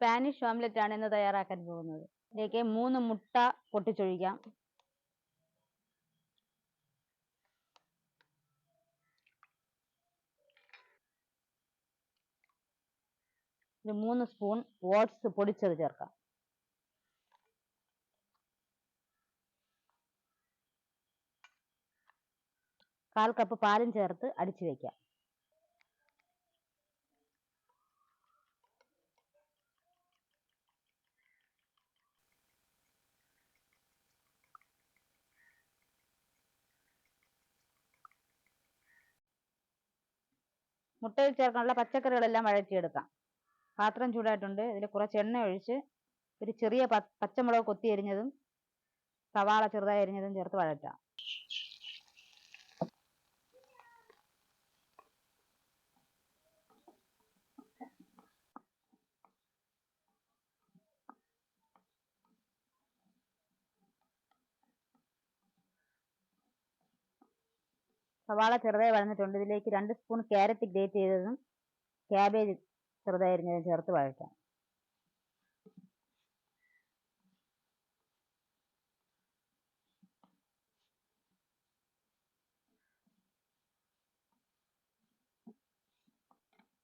Spanish omelette ആണ് ഇന്ന് തയ്യാറാക്കാൻ പോകുന്നത്. ഇതിലേക്ക് മൂന്ന് മുട്ട പൊട്ടിച്ചൊഴിക്കാം. ഒരു മൂന്ന് സ്പൂൺ ഓട്സ് പൊടിച്ചത് ചേർക്കാം. കാൽ കപ്പ് പാലും ചേർത്ത് അടിച്ചു വയ്ക്കാം മുട്ടയിൽ ചേർക്കാനുള്ള പച്ചക്കറികളെല്ലാം വഴറ്റിയെടുക്കാം. പാത്രം ചൂടായിട്ടുണ്ട്. ഇതിൽ കുറച്ച് എണ്ണ ഒഴിച്ച് ഒരു ചെറിയ പച്ചമുളക് കൊത്തി അരിഞ്ഞതും സവാള ചെറുതായി അരിഞ്ഞതും ചേർത്ത് വഴറ്റാം. സവാള ചെറുതായി വഴന്നിട്ടുണ്ട്. ഇതിലേക്ക് രണ്ട് സ്പൂൺ ക്യാരറ്റ് ഗ്രേറ്റ് ചെയ്തതും ക്യാബേജ് ചെറുതായി അരിഞ്ഞതും ചേർത്ത് വഴറ്റാം.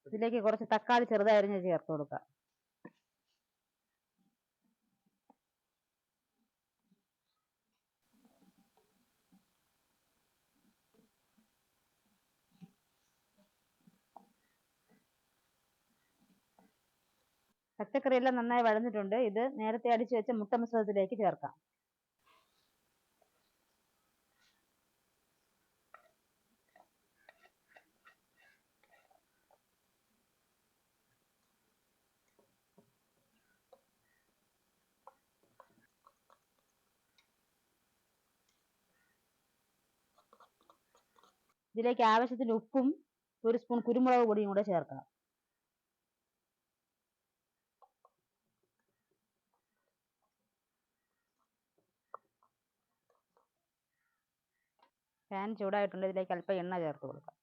ഇതിലേക്ക് കുറച്ച് തക്കാളി ചെറുതായി അരിഞ്ഞ് ചേർത്ത് കൊടുക്കാം. പച്ചക്കറി എല്ലാം നന്നായി വഴന്നിട്ടുണ്ട്. ഇത് നേരത്തെ അടിച്ചു വെച്ച മുട്ട മിശ്രിതത്തിലേക്ക് ചേർക്കാം. ഇതിലേക്ക് ആവശ്യത്തിന് ഉപ്പും ഒരു സ്പൂൺ കുരുമുളക് പൊടിയും കൂടെ ചേർക്കാം. പാൻ ചൂടായിട്ടുണ്ട് ഇതിലേക്ക് അല്പം എണ്ണ ചേർത്ത് കൊടുക്കാം.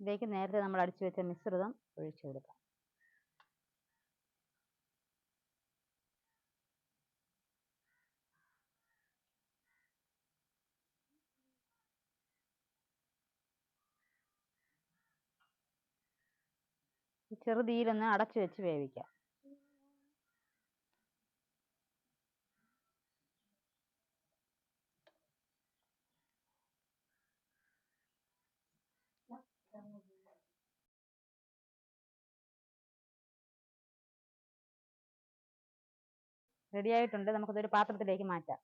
ഇതിലേക്ക് നേരത്തെ നമ്മൾ അടിച്ചു വെച്ച മിശ്രിതം ഒഴിച്ചു കൊടുക്കാം. ചെറുതീയിലൊന്ന് അടച്ചു വെച്ച് വേവിക്കാം. റെഡി ആയിട്ടുണ്ട്. ഒരു പാത്രത്തിലേക്ക് മാറ്റാം.